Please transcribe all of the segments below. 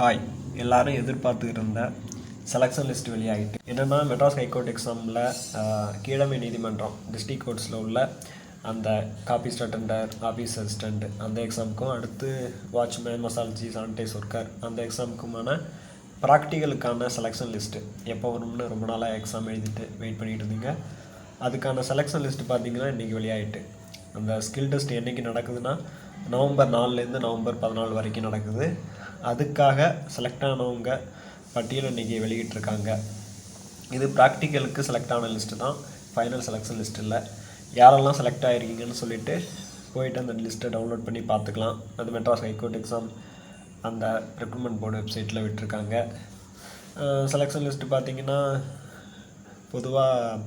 Hi எல்லாரும் எதிர்பார்த்து இருந்த செலெக்ஷன் லிஸ்ட் வெளியாகிட்டு என்னென்னா மெட்ராஸ் ஹைகோர்ட் எக்ஸாமில் கீழமை நீதிமன்றம் டிஸ்ட்ரிக் கோர்ட்ஸில் உள்ள அந்த காபீஸ் அட்டண்டர் ஆஃபீஸ் அசிஸ்டண்ட் அந்த எக்ஸாமுக்கும் அடுத்து வாட்ச்மேன் மசாலஜி சானிடைஸ் ஒர்க்கர் அந்த எக்ஸாமுக்குமான ப்ராக்டிக்கலுக்கான செலெக்ஷன் லிஸ்ட்டு எப்போ வரும்னு ரொம்ப நாளாக எக்ஸாம் எழுதிட்டு வெயிட் பண்ணிகிட்டு இருந்தீங்க. அதுக்கான செலெக்ஷன் லிஸ்ட் பார்த்தீங்கன்னா இன்றைக்கி வெளியாகிட்டு அந்த ஸ்கில் டெஸ்ட் என்றைக்கு நடக்குதுன்னா நவம்பர் நாலுலேருந்து நவம்பர் பதினாலு வரைக்கும் நடக்குது. அதுக்காக செலக்ட் ஆனவங்க பட்டியல் இன்றைக்கி வெளியிட்டிருக்காங்க. இது ப்ராக்டிக்கலுக்கு செலக்ட் ஆன லிஸ்ட்டு தான். ஃபைனல் செலெக்ஷன் லிஸ்ட் இல்லை. யாரெல்லாம் செலக்ட் ஆகிருக்கீங்கன்னு சொல்லிட்டு போயிட்டு அந்த லிஸ்ட்டை டவுன்லோட் பண்ணி பார்த்துக்கலாம். அது மெட்ராஸ் ஹைகோர்ட் எக்ஸாம் அந்த ரெக்ரூட்மெண்ட் போர்டு வெப்சைட்டில் விட்டுருக்காங்க. செலெக்ஷன் லிஸ்ட்டு பார்த்தீங்கன்னா பொதுவாக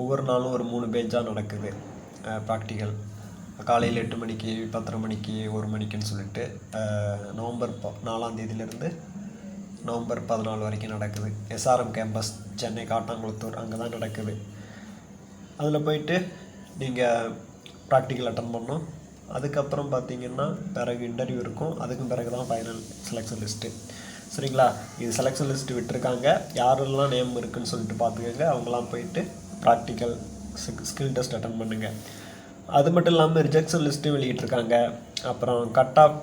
ஒவ்வொரு நாளும் ஒரு மூணு பேஜாக நடக்குது ப்ராக்டிக்கல் காலையில் எட்டு மணிக்கு பத்தரை மணிக்கு ஒரு மணிக்குன்னு சொல்லிட்டு நவம்பர் ப நாலாம் தேதியிலேருந்து நவம்பர் பதினாலு வரைக்கும் நடக்குது. எஸ்ஆர்எம் கேம்பஸ் சென்னை காட்டாங்குளத்தூர் அங்கே தான் நடக்குது. அதில் போயிட்டு நீங்கள் ப்ராக்டிக்கல் அட்டன் பண்ணோம் அதுக்கப்புறம் பார்த்தீங்கன்னா பிறகு இன்டர்வியூ இருக்கும். அதுக்கும் பிறகு தான் ஃபைனல் செலெக்ஷன் லிஸ்ட்டு சரிங்களா? இது செலெக்ஷன் லிஸ்ட்டு விட்டுருக்காங்க. யாரெல்லாம் நேம் இருக்குன்னு சொல்லிட்டு பார்த்துக்கோங்க அவங்களாம் போயிட்டு ப்ராக்டிக்கல் ஸ்கில் டெஸ்ட் அட்டன் பண்ணுங்கள் அது மட்டும் இல்லாமல் ரிஜெக்ஷன் லிஸ்ட்டும் வெளியிட்ருக்காங்க அப்புறம் கட் ஆஃப்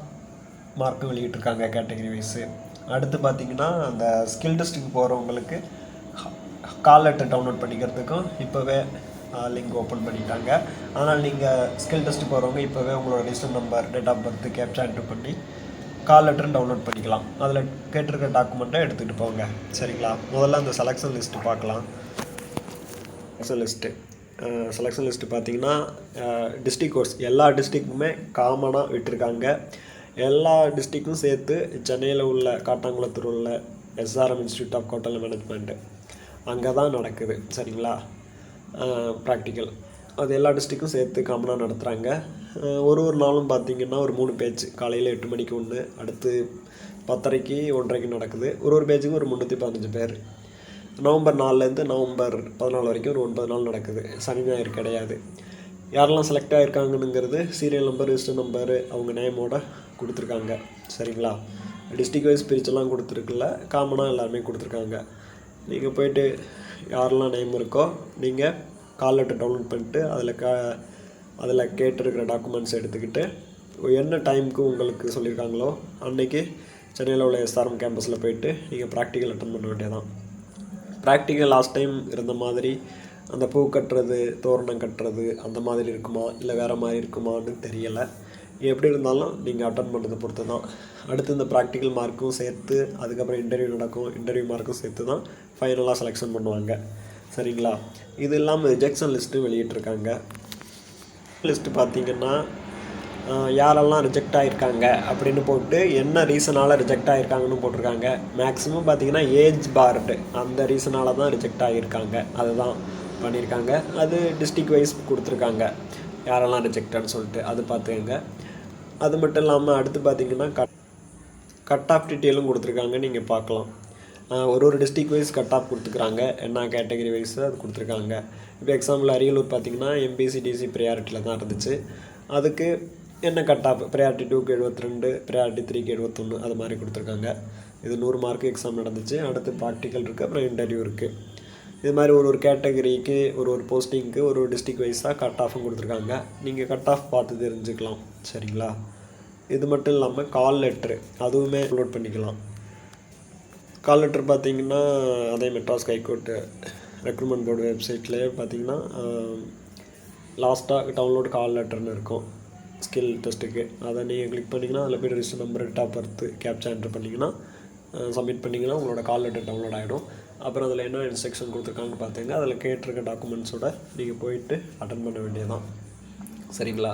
மார்க்கும் வெளியிட்டிருக்காங்க கேட்டகரி வைஸு அடுத்து பார்த்தீங்கன்னா அந்த ஸ்கில் டெஸ்ட்டுக்கு போகிறவங்களுக்கு கால் லெட்டர் டவுன்லோட் பண்ணிக்கிறதுக்கும் இப்போவே லிங்க் ஓப்பன் பண்ணிட்டாங்க. அதனால் நீங்கள் ஸ்கில் டெஸ்ட் போகிறவங்க இப்போவே உங்களோட register number date of birth captcha enter பண்ணி கால் லெட்டரும் டவுன்லோட் பண்ணிக்கலாம். அதில் கேட்டிருக்க டாக்குமெண்ட்டை எடுத்துகிட்டு போங்க. சரிங்களா? முதல்ல அந்த செலெக்ஷன் லிஸ்ட்டு பார்க்கலாம். செலெக்ஷன் லிஸ்ட்டு செலெக்ஷன் லிஸ்ட்டு பார்த்தீங்கன்னா டிஸ்ட்ரிக் கோர்ஸ் எல்லா டிஸ்ட்ரிக்குமே காமனாக விட்டுருக்காங்க. எல்லா டிஸ்ட்ரிக்கும் சேர்த்து சென்னையில் உள்ள காட்டாங்குளத்தூர் உள்ள SRM institute of hotel management அங்கே தான் நடக்குது. சரிங்களா? ப்ராக்டிக்கல் அது எல்லா டிஸ்ட்ரிக்கும் சேர்த்து காமனாக நடத்துகிறாங்க ஒரு ஒரு நாளும் பார்த்திங்கன்னா ஒரு மூணு பேஜ் காலையில் எட்டு மணிக்கு ஒன்று அடுத்து பத்தரைக்கு ஒன்றரைக்கு நடக்குது. ஒரு ஒரு பேஜுக்கு ஒரு முந்நூற்றி பதினஞ்சு பேர். நவம்பர் நாலுலேருந்து நவம்பர் பதினாலு வரைக்கும் ஒரு ஒன்பது நாள் நடக்குது. சனி ஞாயிறு கிடையாது. யாரெல்லாம் செலக்ட் ஆகிருக்காங்கனுங்கிறது சீரியல் நம்பர் ரிஜிஸ்டர் நம்பரு அவங்க நேமோட கொடுத்துருக்காங்க. சரிங்களா? டிஸ்ட்ரிக் வைஸ் பிரிச்செல்லாம் கொடுத்துருக்குல்ல காமனாக எல்லாருமே கொடுத்துருக்காங்க. நீங்கள் போயிட்டு யாரெல்லாம் நேம் இருக்கோ நீங்கள் கால் லெட்டர் டவுன்லோட் பண்ணிட்டு அதில் க அதில் கேட்டிருக்கிற டாக்குமெண்ட்ஸ் எடுத்துக்கிட்டு என்ன டைமுக்கு உங்களுக்கு சொல்லியிருக்காங்களோ அன்றைக்கி சென்னையில் உள்ள எஸ்ஆர்எம் கேம்பஸில் போயிட்டு நீங்கள் ப்ராக்டிக்கல் அட்டன் பண்ண வேண்டியதான் ப்ராக்டிக்கல் லாஸ்ட் டைம் இருந்த மாதிரி அந்த பூ கட்டுறது தோரணம் கட்டுறது அந்த மாதிரி இருக்குமா இல்லை வேறு மாதிரி இருக்குமான்னு தெரியலை. எப்படி இருந்தாலும் நீங்கள் அட்டன் பண்ணுறதை பொறுத்து தான் அடுத்து இந்த ப்ராக்டிக்கல் மார்க்கும் சேர்த்து அதுக்கப்புறம் இன்டர்வியூ நடக்கும் இன்டர்வியூ மார்க்கும் சேர்த்து தான் ஃபைனலாக செலெக்ஷன் பண்ணுவாங்க. சரிங்களா? இது இல்லாமல் ரிஜெக்ஷன் லிஸ்ட்டும் வெளியிட்டிருக்காங்க. லிஸ்ட்டு பார்த்தீங்கன்னா யாரெல்லாம் ரிஜெக்ட் ஆகிருக்காங்க அப்படின்னு போட்டு என்ன ரீசனால் ரிஜெக்ட் ஆகிருக்காங்கன்னு போட்டிருக்காங்க. மேக்ஸிமம் பார்த்தீங்கன்னா ஏஜ் பார்டு அந்த ரீசனால் தான் ரிஜெக்ட் ஆகியிருக்காங்க அதுதான் பண்ணியிருக்காங்க. அது டிஸ்ட்ரிக் வைஸ் கொடுத்துருக்காங்க. யாரெல்லாம் ரிஜெக்டட்னு சொல்லிட்டு அது பார்த்துக்கங்க. அது மட்டும் இல்லாமல் அடுத்து பார்த்தீங்கன்னா கட் கட் ஆஃப் டீட்டெயிலும் கொடுத்துருக்காங்க. நீங்கள் பார்க்கலாம். ஒரு ஒரு டிஸ்ட்ரிக் வைஸ் கட் ஆஃப் கொடுத்துருக்காங்க என்ன கேட்டகரி வைஸ் அது கொடுத்துருக்காங்க. இப்போ எக்ஸாம்பிள் அரியலூர் பார்த்தீங்கன்னா எம்பிசி டிசி ப்ரையாரிட்டியில் தான் இருந்துச்சு. அதுக்கு என்ன கட் ஆஃப் ப்ரையாரிட்டி டூக்கு எழுபத்தி ரெண்டு ப்ரையாரிட்டி த்ரீக்கு எழுபத்தொன்று அது மாதிரி கொடுத்துருக்காங்க. இது நூறு மார்க்கு எக்ஸாம் நடந்துச்சு. அடுத்து ப்ராக்டிக்கல் இருக்குது அப்புறம் இன்டர்வியூ இருக்குது இது மாதிரி ஒரு ஒரு கேட்டகரிக்கு ஒரு ஒரு போஸ்டிங்க்கு ஒரு ஒரு டிஸ்ட்ரிக் வைஸாக கட் ஆஃபும் கொடுத்துருக்காங்க. நீங்கள் கட் ஆஃப் பார்த்து தெரிஞ்சுக்கலாம். சரிங்களா? இது மட்டும் இல்லாமல் கால் லெட்ரு அதுவுமே அப்லோட் பண்ணிக்கலாம். கால் லெட்ரு பார்த்தீங்கன்னா அதே Madras high court recruitment board வெப்சைட்லேயே பார்த்தீங்கன்னா லாஸ்ட்டாக டவுன்லோட் கால் லெட்டர்னு இருக்கும். ஸ்கில் டெஸ்ட்டுக்கு அதை நீங்கள் கிளிக் பண்ணிங்கன்னா அதில் போய் register number date of birth captcha enter பண்ணிங்கன்னா சப்மிட் பண்ணிங்கன்னா உங்களோட கால் லெட்டர் டவுன்லோட் ஆகிடும் அப்புறம் அதில் என்ன இன்ஸ்ட்ரக்ஷன் கொடுத்துருக்காங்கன்னு பார்த்தீங்கன்னா அதில் கேட்டிருக்க டாக்குமெண்ட்ஸோட நீங்கள் போயிட்டு அட்டன் பண்ண வேண்டியதான் சரிங்களா?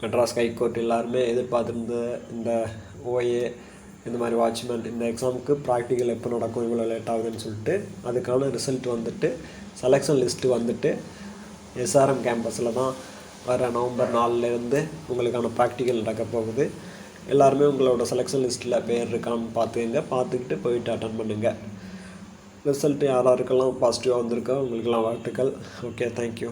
மெட்ராஸ் ஹைகோர்ட் எல்லாருமே எதிர்பார்த்துருந்த இந்த ஓஏ இந்த மாதிரி வாட்ச்மேன் இந்த எக்ஸாமுக்கு ப்ராக்டிக்கல் எப்போ நடக்கும் இவ்வளோ லேட் ஆகுதுன்னு சொல்லிட்டு அதுக்கான ரிசல்ட் வந்துட்டு செலெக்ஷன் லிஸ்ட்டு வந்துட்டு எஸ்ஆர்எம் கேம்பஸில் தான் வர நவம்பர் நாலுலேருந்து உங்களுக்கான ப்ராக்டிக்கல் நடக்க போகுது. எல்லாருமே உங்களோட செலெக்ஷன் லிஸ்ட்டில் பேர் இருக்கான்னு பார்த்துங்க பார்த்துக்கிட்டு போயிட்டு அட்டன் பண்ணுங்கள் ரிசல்ட்டு யாராருக்கெல்லாம் பாசிட்டிவாக வந்திருக்கோ உங்களுக்கெல்லாம் வாழ்த்துக்கள். Okay thank you